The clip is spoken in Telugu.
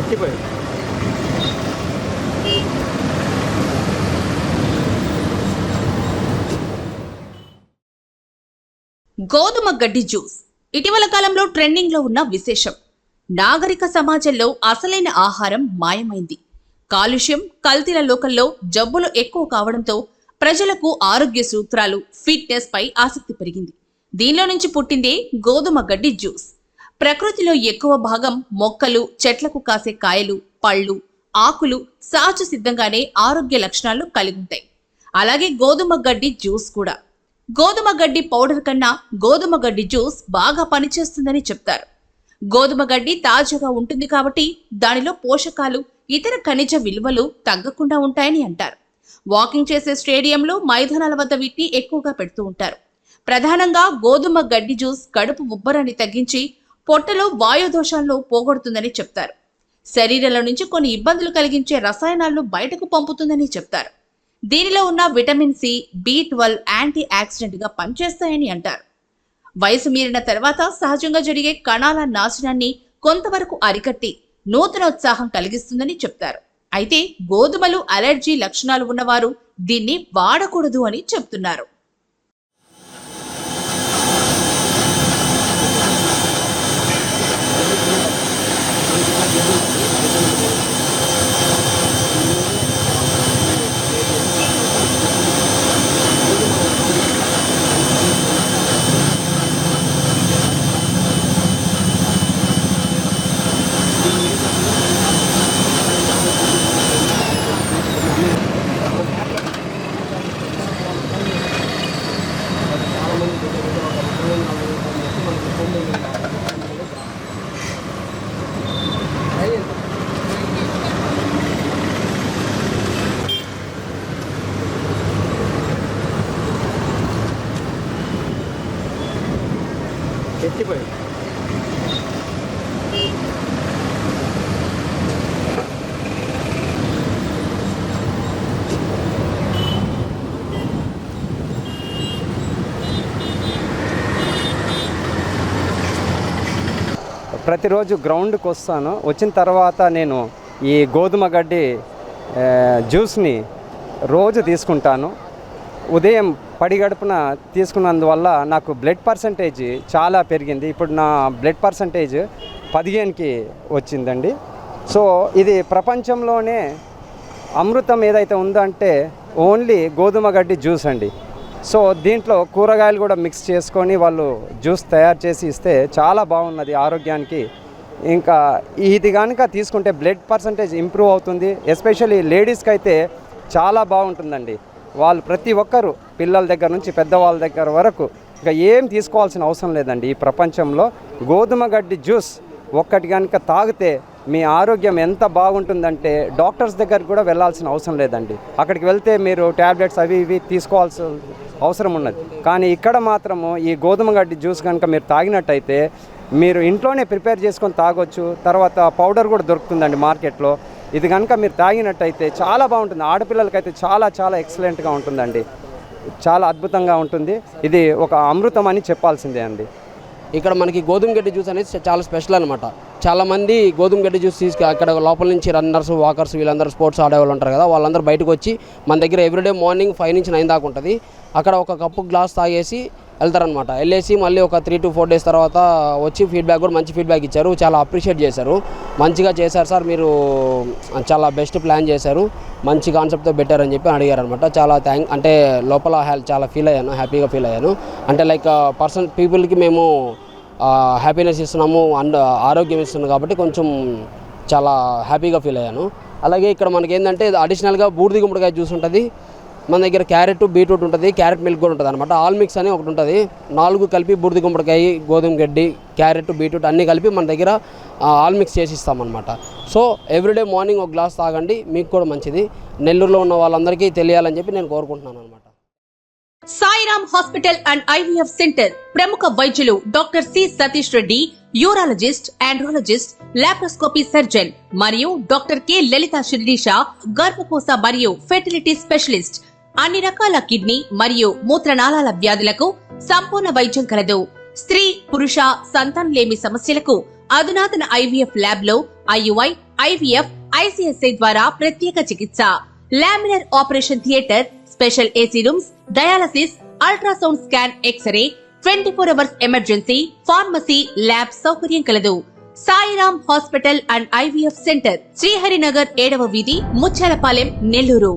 ఎత్తిపోయి గోధుమ గడ్డి జ్యూస్. ఇటీవల కాలంలో ట్రెండింగ్లో ఉన్న విశేషం. నాగరిక సమాజంలో అసలైన ఆహారం మాయమైంది. కాలుష్యం కల్తీల లోకల్లో జబ్బులు ఎక్కువ కావడంతో ప్రజలకు ఆరోగ్య సూత్రాలు ఫిట్నెస్ పై ఆసక్తి పెరిగింది. దీనిలో నుంచి పుట్టిందే గోధుమ గడ్డి జ్యూస్. ప్రకృతిలో ఎక్కువ భాగం మొక్కలు చెట్లకు కాసే కాయలు పళ్ళు ఆకులు సహజ సిద్ధంగానే ఆరోగ్య లక్షణాలు కలిగి ఉంటాయి. అలాగే గోధుమ గడ్డి జ్యూస్ కూడా. గోధుమ గడ్డి పౌడర్ కన్నా గోధుమ గడ్డి జ్యూస్ బాగా పనిచేస్తుందని చెప్తారు. గోధుమ గడ్డి తాజాగా ఉంటుంది కాబట్టి దానిలో పోషకాలు ఇతర ఖనిజ విలువలు తగ్గకుండా ఉంటాయని అంటారు. వాకింగ్ చేసే స్టేడియంలో మైదానాల వద్ద వీటిని ఎక్కువగా పెడుతూ ఉంటారు. ప్రధానంగా గోధుమ గడ్డి జ్యూస్ కడుపు ఉబ్బరాన్ని తగ్గించి పొట్టలో వాయు పోగొడుతుందని చెప్తారు. శరీరంలో నుంచి కొన్ని ఇబ్బందులు కలిగించే రసాయనాలను బయటకు పంపుతుందని చెప్తారు. దీనిలో ఉన్న vitamin C B twelve anti యాక్సిడెంట్గా పనిచేస్తాయని అంటారు. వయసు మీరిన తర్వాత సహజంగా జరిగే కణాల నాశనాన్ని కొంతవరకు అరికట్టి నూతనోత్సాహం కలిగిస్తుందని చెప్తారు. అయితే గోధుమలు అలర్జీ లక్షణాలు ఉన్నవారు దీన్ని వాడకూడదు అని చెప్తున్నారు. ఎత్తిపోయి ప్రతిరోజు గ్రౌండ్కి వస్తాను. వచ్చిన తర్వాత నేను ఈ గోధుమ గడ్డి జ్యూస్ని రోజు తీసుకుంటాను. ఉదయం పడిగడుపున తీసుకున్నందువల్ల నాకు బ్లడ్ పర్సంటేజ్ చాలా పెరిగింది. ఇప్పుడు నా బ్లడ్ పర్సంటేజ్ పదిహేనుకి వచ్చిందండి. సో ఇది ప్రపంచంలోనే అమృతం ఏదైతే ఉందంటే ఓన్లీ గోధుమ గడ్డి జ్యూస్ అండి. సో దీంట్లో కూరగాయలు కూడా మిక్స్ చేసుకొని వాళ్ళు జ్యూస్ తయారు చేసి ఇస్తే చాలా బాగున్నది ఆరోగ్యానికి. ఇంకా ఇది కనుక తీసుకుంటే బ్లడ్ పర్సంటేజ్ ఇంప్రూవ్ అవుతుంది. ఎస్పెషల్లీ లేడీస్కి అయితే చాలా బాగుంటుందండి. వాళ్ళు ప్రతి ఒక్కరు పిల్లల దగ్గర నుంచి పెద్దవాళ్ళ దగ్గర వరకు ఇంకా ఏం తీసుకోవాల్సిన అవసరం లేదండి. ఈ ప్రపంచంలో గోధుమ గడ్డి జ్యూస్ ఒక్కటి కనుక తాగితే మీ ఆరోగ్యం ఎంత బాగుంటుందంటే డాక్టర్స్ దగ్గరికి కూడా వెళ్ళాల్సిన అవసరం లేదండి. అక్కడికి వెళ్తే మీరు ట్యాబ్లెట్స్ అవి ఇవి తీసుకోవాల్సిన అవసరం ఉన్నది. కానీ ఇక్కడ మాత్రము ఈ గోధుమ గడ్డి జ్యూస్ కనుక మీరు తాగినట్టయితే మీరు ఇంట్లోనే ప్రిపేర్ చేసుకొని తాగొచ్చు. తర్వాత పౌడర్ కూడా దొరుకుతుందండి మార్కెట్లో. ఇది కనుక మీరు తాగినట్టయితే చాలా బాగుంటుంది. ఆడపిల్లలకైతే చాలా చాలా ఎక్సలెంట్గా ఉంటుందండి. చాలా అద్భుతంగా ఉంటుంది. ఇది ఒక అమృతం అని చెప్పాల్సిందే అండి. ఇక్కడ మనకి గోధుమ గడ్డి జ్యూస్ అనేది చాలా స్పెషల్ అనమాట చాలా మంది గోధుమ గడ్డి జ్యూస్ తీసుకు అక్కడ లోపల నుంచి రన్నర్స్ వాకర్స్ వీళ్ళందరూ స్పోర్ట్స్ ఆడేవాళ్ళు ఉంటారు కదా వాళ్ళందరూ బయటకు వచ్చి మన దగ్గర ఎవ్రీడే మార్నింగ్ ఫైవ్ నుంచి నైన్ దాకా ఉంటుంది. అక్కడ ఒక కప్పు గ్లాస్ తాగేసి వెళ్తారనమాట వెళ్ళేసి మళ్ళీ ఒక త్రీ టు ఫోర్ డేస్ తర్వాత వచ్చి ఫీడ్బ్యాక్ కూడా మంచి ఫీడ్బ్యాక్ ఇచ్చారు. చాలా అప్రిషియేట్ చేశారు. మంచిగా చేశారు సార్. మీరు చాలా బెస్ట్ ప్లాన్ చేశారు. మంచి కాన్సెప్ట్తో బెటర్ అని చెప్పి అడిగారు అనమాట చాలా థ్యాంక్ అంటే లోపల హెల్త్ చాలా ఫీల్ అయ్యాను. హ్యాపీగా ఫీల్ అయ్యాను. అంటే లైక్ పర్సన్ పీపుల్కి మేము హ్యాపీనెస్ ఇస్తున్నాము. అండ్ ఆరోగ్యం ఇస్తున్నాం కాబట్టి కొంచెం చాలా హ్యాపీగా ఫీల్ అయ్యాను. అలాగే ఇక్కడ మనకి ఏంటంటే అడిషనల్గా బూడిది గుమ్మడికాయ జ్యూస్ ఉంటుంది. మన దగ్గర క్యారెట్ బీట్రూట్ ఉంటుంది క్యారెట్ మిల్క్ కూడా ఉంటుంది అనమాట ఆల్ మిక్స్ అని ఒకటి ఉంటుంది. నాలుగు కలిపి బూడిద గుమ్మడికాయ గోధుమ గడ్డి క్యారెట్ బీట్రూట్ అన్నీ కలిపి మన దగ్గర ఆల్ మిక్స్ చేసి ఇస్తామన్నమాట సో ఎవ్రీడే మార్నింగ్ ఒక గ్లాస్ తాగండి మీకు కూడా మంచిది. నెల్లూరులో ఉన్న వాళ్ళందరికీ తెలియాలని చెప్పి నేను కోరుకుంటున్నాను అనమాట Sairam hospital and IVF centre ప్రముఖ వైద్యులు doctor C Satish Reddy urologist andrologist laparoscopy surgeon మరియు డాక్టర్ కె లలిత శిరీష గర్భకోశ మరియు ఫెర్టిలిటీ స్పెషలిస్ట్ అన్ని రకాల కిడ్నీ మరియు మూత్రనాళాల వ్యాధులకు సంపూర్ణ వైద్యం కలదు. స్త్రీ పురుష సంతానం లేమి సమస్యలకు అధునాతన ఐవీఎఫ్ ల్యాబ్లో ఐయుఐ ఐవీఎఫ్ ఐసిఎస్ఐ ద్వారా ప్రత్యేక చికిత్స. Laminar operation theatre special AC rooms dialysis ultrasound scan X ray twenty four hours emergency pharmacy lab సౌకర్యం కలదు. Sairam hospital and IVF centre Sriharinagar ఏడవ వీధి ముచ్చాలపాలెం నెల్లూరు.